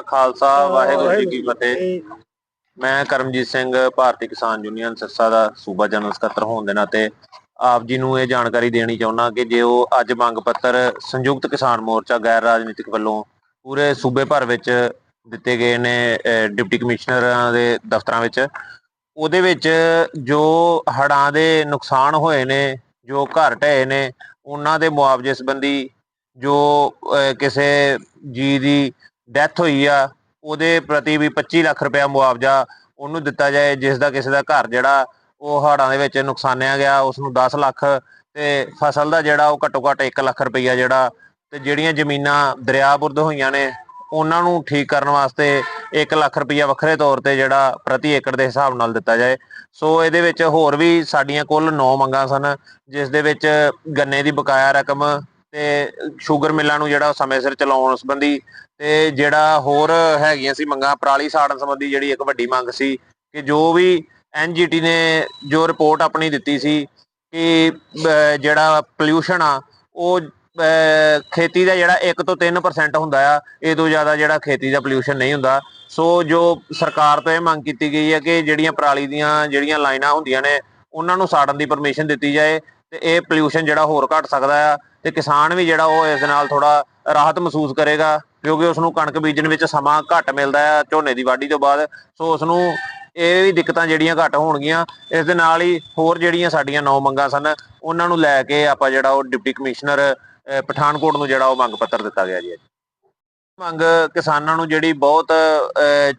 ਕਾ ਖਾਲਸਾ ਵਾਹਿਗੁਰੂ ਜੀ ਕੀ ਫਤਿਹ। ਮੈਂ ਕਰਮਜੀਤ ਸਿੰਘ ਭਾਰਤੀ ਕਿਸਾਨ ਯੂਨੀਅਨ ਸਿਰਸਾ ਦਾ ਸੂਬਾ ਜਨਰਲ ਸਕੱਤਰ ਹੋਣ ਦੇ ਨਾਤੇ ਆਪ ਜੀ ਨੂੰ ਇਹ ਜਾਣਕਾਰੀ ਦੇਣੀ ਚਾਹੁੰਦਾ ਕਿ ਜੇ ਉਹ ਅੱਜ ਮੰਗ ਪੱਤਰ ਸੰਯੁਕਤ ਕਿਸਾਨ ਮੋਰਚਾ ਗੈਰ ਰਾਜਨੀਤਿਕ ਵੱਲੋਂ ਪੂਰੇ ਸੂਬੇ ਭਰ ਵਿੱਚ ਦਿੱਤੇ ਗਏ ਨੇ ਡਿਪਟੀ ਕਮਿਸ਼ਨਰਾਂ ਦੇ ਦਫ਼ਤਰਾਂ ਵਿੱਚ ਉਹਦੇ ਵਿੱਚ ਜੋ ਹੜ੍ਹਾਂ ਦੇ ਨੁਕਸਾਨ ਹੋਏ ਨੇ ਜੋ ਘਰ ਢਏ ਨੇ ਉਹਨਾਂ ਦੇ ਮੁਆਵਜ਼ੇ ਸੰਬੰਧੀ ਜੋ ਕਿਸੇ ਜੀ ਦੀ ਡੈਥ ਹੋਈ ਆ, ਉਹਦੇ ਪ੍ਰਤੀ ਵੀ 25 ਲੱਖ ਰੁਪਇਆ ਮੁਆਵਜ਼ਾ ਉਹਨੂੰ ਦਿੱਤਾ ਜਾਏ, ਜਿਸ ਦਾ ਕਿਸੇ ਦਾ ਘਰ ਜਿਹੜਾ ਉਹ ਹਾੜਾਂ ਦੇ ਵਿੱਚ ਨੁਕਸਾਨਿਆ ਗਿਆ ਉਸ ਨੂੰ 10 ਲੱਖ ਤੇ ਫਸਲ ਦਾ ਜਿਹੜਾ ਉਹ ਘੱਟੋ ਘੱਟ 1 ਲੱਖ ਰੁਪਈਆ ਜਿਹੜਾ ਤੇ ਜਿਹੜੀਆਂ ਜ਼ਮੀਨਾਂ ਦਰਿਆ ਬੁਰਦ ਹੋਈਆਂ ਨੇ, ਉਹਨਾਂ ਨੂੰ ਠੀਕ ਕਰਨ ਵਾਸਤੇ 1 ਲੱਖ ਰੁਪਈਆ ਵੱਖਰੇ ਤੌਰ ਤੇ ਜਿਹੜਾ ਪ੍ਰਤੀ ਏਕੜ ਦੇ ਹਿਸਾਬ ਨਾਲ ਦਿੱਤਾ ਜਾਏ। ਸੋ ਇਹਦੇ ਵਿੱਚ ਹੋਰ ਵੀ ਸਾਡੀਆਂ ਕੁੱਲ 9 ਮੰਗਾਂ ਸਨ, ਜਿਸ ਦੇ ਵਿੱਚ ਗੰਨੇ ਦੀ ਬਕਾਇਆ ਰਕਮ ਤੇ ਸ਼ੂਗਰ ਮਿੱਲਾਂ ਨੂੰ ਜਿਹੜਾ ਸਮੇਂ ਸਿਰ ਚਲਾਉਣ ਸੰਬੰਧੀ ਤੇ ਜਿਹੜਾ ਹੋਰ ਹੈਗੀਆਂ ਸੀ ਮੰਗਾਂ, ਪਰਾਲੀ ਸਾੜਨ ਸੰਬੰਧੀ ਜਿਹੜੀ ਇੱਕ ਵੱਡੀ ਮੰਗ ਸੀ ਕਿ ਜੋ ਵੀ ਐਨਜੀਟੀ ਨੇ ਜੋ ਰਿਪੋਰਟ ਆਪਣੀ ਦਿੱਤੀ ਸੀ ਕਿ ਜਿਹੜਾ ਪੋਲਿਊਸ਼ਨ ਆ, ਉਹ ਖੇਤੀ ਦਾ ਜਿਹੜਾ 1 ਤੋਂ 3% ਹੁੰਦਾ ਆ, ਇਹ ਤੋਂ ਜ਼ਿਆਦਾ ਜਿਹੜਾ ਖੇਤੀ ਦਾ ਪੋਲਿਊਸ਼ਨ ਨਹੀਂ ਹੁੰਦਾ। ਸੋ ਜੋ ਸਰਕਾਰ ਤੋਂ ਇਹ ਮੰਗ ਕੀਤੀ ਗਈ ਹੈ ਕਿ ਜਿਹੜੀਆਂ ਪਰਾਲੀ ਦੀਆਂ ਜਿਹੜੀਆਂ ਲਾਈਨਾਂ ਹੁੰਦੀਆਂ ਨੇ, ਉਹਨਾਂ ਨੂੰ ਸਾੜਨ ਦੀ ਪਰਮਿਸ਼ਨ ਦਿੱਤੀ ਜਾਏ। ਤੇ ਇਹ ਪੋਲਿਊਸ਼ਨ ਜਿਹੜਾ ਹੋਰ ਘਟ ਸਕਦਾ ਆ ਤੇ ਕਿਸਾਨ ਵੀ ਜਿਹੜਾ ਉਹ ਇਸ ਨਾਲ ਥੋੜਾ ਰਾਹਤ ਮਹਿਸੂਸ ਕਰੇਗਾ, ਕਿਉਂਕਿ ਉਸ ਨੂੰ ਕਣਕ ਬੀਜਣ ਵਿੱਚ ਸਮਾਂ ਘੱਟ ਮਿਲਦਾ ਆ, ਝੋਨੇ ਦੀ ਵਾਢੀ ਤੋਂ ਬਾਅਦ, ਸੋ ਉਸ ਨੂੰ ਇਹ ਵੀ ਦਿੱਕਤਾਂ ਜਿਹੜੀਆਂ ਘੱਟ ਹੋਣਗੀਆਂ, ਇਸ ਦੇ ਨਾਲ ਹੀ ਹੋਰ ਜਿਹੜੀਆਂ ਸਾਡੀਆਂ ਨੌ ਮੰਗਾਂ ਸਨ, ਉਹਨਾਂ ਨੂੰ ਲੈ ਕੇ ਆਪਾਂ ਜਿਹੜਾ ਉਹ ਡਿਪਟੀ ਕਮਿਸ਼ਨਰ ਪਠਾਨਕੋਟ ਨੂੰ ਜਿਹੜਾ ਉਹ ਮੰਗ ਪੱਤਰ ਦਿੱਤਾ ਗਿਆ ਜੀ ਮੰਗ ਕਿਸਾਨਾਂ ਨੂੰ ਜਿਹੜੀ ਬਹੁਤ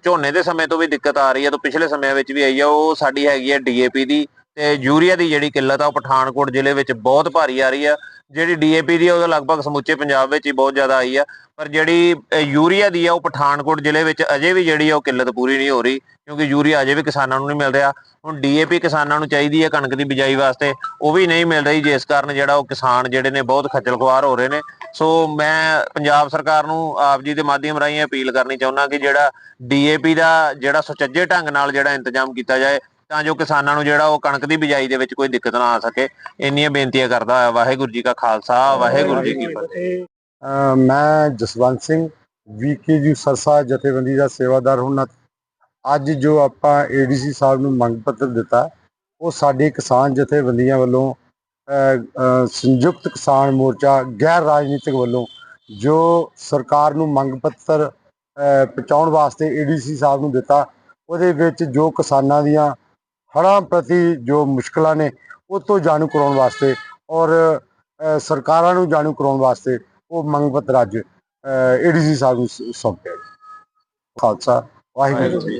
ਝੋਨੇ ਦੇ ਸਮੇਂ ਤੋਂ ਵੀ ਦਿੱਕਤ ਆ ਰਹੀ ਹੈ, ਤੋਂ ਪਿਛਲੇ ਸਮਿਆਂ ਵਿੱਚ ਵੀ ਆਈ ਆ, ਉਹ ਸਾਡੀ ਹੈਗੀ ਹੈ ਡੀਏਪੀ ਦੀ ਤੇ ਯੂਰੀਆ ਦੀ ਜਿਹੜੀ ਕਿੱਲਤ ਆ, ਉਹ ਪਠਾਨਕੋਟ ਜ਼ਿਲ੍ਹੇ ਵਿੱਚ ਬਹੁਤ ਭਾਰੀ ਆ ਰਹੀ ਆ, ਜਿਹੜੀ ਡੀਏਪੀ ਦੀ ਆ ਉਹ ਲਗਭਗ ਸਮੁੱਚੇ ਪੰਜਾਬ ਵਿੱਚ ਹੀ ਬਹੁਤ ਜ਼ਿਆਦਾ ਆਈ ਆ, ਪਰ ਜਿਹੜੀ ਯੂਰੀਆ ਦੀ ਆ, ਉਹ ਪਠਾਨਕੋਟ ਜ਼ਿਲ੍ਹੇ ਵਿੱਚ ਅਜੇ ਵੀ ਜਿਹੜੀ ਆ, ਉਹ ਕਿੱਲਤ ਪੂਰੀ ਨਹੀਂ ਹੋ ਰਹੀ, ਕਿਉਂਕਿ ਯੂਰੀਆ ਅਜੇ ਵੀ ਕਿਸਾਨਾਂ ਨੂੰ ਨਹੀਂ ਮਿਲ ਰਿਹਾ, ਹੁਣ ਡੀਏਪੀ ਕਿਸਾਨਾਂ ਨੂੰ ਚਾਹੀਦੀ ਹੈ ਕਣਕ ਦੀ ਬਿਜਾਈ ਵਾਸਤੇ, ਉਹ ਵੀ ਨਹੀਂ ਮਿਲ ਰਹੀ, ਜਿਸ ਕਾਰਨ ਜਿਹੜਾ ਉਹ ਕਿਸਾਨ ਜਿਹੜੇ ਨੇ ਬਹੁਤ ਖੱਜਲ ਖੁਆਰ ਹੋ ਰਹੇ ਨੇ, ਸੋ ਮੈਂ ਪੰਜਾਬ ਸਰਕਾਰ ਨੂੰ ਆਪ ਜੀ ਦੇ ਮਾਧਿਅਮ ਰਾਹੀਂ ਅਪੀਲ ਕਰਨੀ ਚਾਹੁੰਦਾ ਕਿ ਜਿਹੜਾ ਡੀਏਪੀ ਦਾ ਜਿਹੜਾ ਸੁਚੱਜੇ ਢੰਗ ਨਾਲ ਜਿਹੜਾ ਇੰਤਜ਼ਾਮ ਕੀਤਾ ਜਾਏ ਤਾਂ ਜੋ ਕਿਸਾਨਾਂ ਨੂੰ ਜਿਹੜਾ ਉਹ ਕਣਕ ਦੀ ਬਿਜਾਈ ਦੇ ਵਿੱਚ ਕੋਈ ਦਿੱਕਤ ਨਾ ਆ ਸਕੇ। ਇੰਨੀਆਂ ਬੇਨਤੀਆਂ ਕਰਦਾ ਹੋਇਆ ਵਾਹਿਗੁਰੂ ਜੀ ਕਾ ਖਾਲਸਾ ਵਾਹਿਗੁਰੂ ਜੀ ਕੀ ਫਤਿਹ। ਮੈਂ ਜਸਵੰਤ ਸਿੰਘ ਵੀਕੇਯੂ ਸਰਸਾ ਜਥੇਬੰਦੀ ਦਾ ਸੇਵਾਦਾਰ ਹਾਂ ਅੱਜ ਜੋ ਆਪਾਂ ਏਡੀਸੀ ਸਾਹਿਬ ਨੂੰ ਮੰਗ ਪੱਤਰ ਦਿੱਤਾ ਉਹ ਸਾਡੇ ਕਿਸਾਨ ਜਥੇਬੰਦੀਆਂ ਵੱਲੋਂ ਸੰਯੁਕਤ ਕਿਸਾਨ ਮੋਰਚਾ ਗੈਰ ਰਾਜਨੀਤਿਕ ਵੱਲੋਂ ਜੋ ਸਰਕਾਰ ਨੂੰ ਮੰਗ ਪੱਤਰ ਪਹੁੰਚਾਉਣ ਵਾਸਤੇ ਏਡੀਸੀ ਸਾਹਿਬ ਨੂੰ ਦਿੱਤਾ ਉਹਦੇ ਵਿੱਚ ਜੋ ਕਿਸਾਨਾਂ ਦੀਆਂ ਹੜ੍ਹਾਂ ਪ੍ਰਤੀ ਜੋ ਮੁਸ਼ਕਲਾਂ ਨੇ, ਉਹ ਤੋਂ ਜਾਣੂ ਕਰਾਉਣ ਵਾਸਤੇ ਔਰ ਸਰਕਾਰਾਂ ਨੂੰ ਜਾਣੂ ਕਰਾਉਣ ਵਾਸਤੇ ਉਹ ਮੰਗ ਪੱਤਰ ਅੱਜ ਏਡੀਸੀ ਸਾਹਿਬ ਨੂੰ ਸੌਂਪਿਆ ਗਿਆ। ਖਾਲਸਾ, ਵਾਹਿਗੁਰੂ ਜੀ